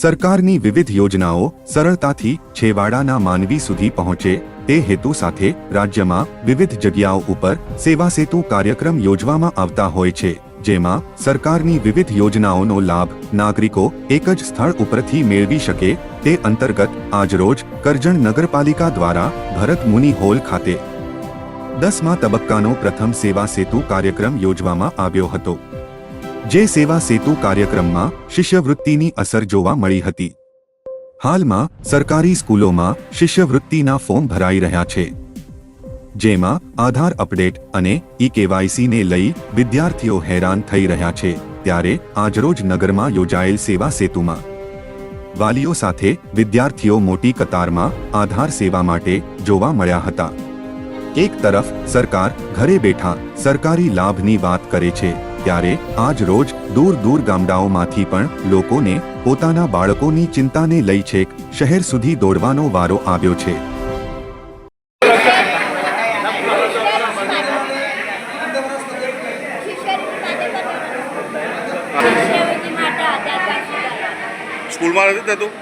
સરકારની વિવિધ યોજનાઓ સરળતાથી છેવાડાના માનવી સુધી પહોંચે તે હેતુ સાથે રાજ્યમાં વિવિધ જગ્યાઓ ઉપર સેવા સેતુ કાર્યક્રમ યોજવામાં આવતા હોય છે, જેમાં સરકારની વિવિધ યોજનાઓનો લાભ નાગરિકો એક જ સ્થળ ઉપરથી મેળવી શકે તે અંતર્ગત આજરોજ કરજણ નગરપાલિકા દ્વારા ભરત મુનિ હોલ ખાતે દસમા તબક્કાનો પ્રથમ સેવા સેતુ કાર્યક્રમ યોજવામાં આવ્યો હતો. જે સેવા સેતુ કાર્યક્રમમાં શિષ્યવૃત્તિની અસર જોવા મળી હતી. હાલમાં, સરકારી સ્કૂલોમાં શિષ્યવૃત્તિના ફોર્મ ભરાઈ રહ્યા છે. જેમાં આધાર અપડેટ અને ઈ કેવાયસીને લઈ વિદ્યાર્થીઓ હેરાન થઈ રહ્યા છે, ત્યારે આજરોજ નગરમાં યોજાયેલ સેવા સેતુમાં. વાલીઓ સાથે વિદ્યાર્થીઓ મોટી કતારમાં આધાર સેવા માટે જોવા મળ્યા હતા. એક તરફ સરકાર ઘરે બેઠા સરકારી લાભની વાત કરે છે ત્યારે આજ રોજ દૂર દૂર ગામડાઓમાંથી પણ લોકોને પોતાના બાળકોની ચિંતાને લઈ છેક શહેર સુધી દોડવાનો વારો આવ્યો છે. આધાર સ્કૂલમાં નથી થતું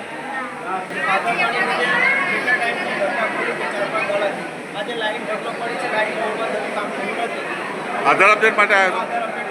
અપડેટ માટે આવ્યા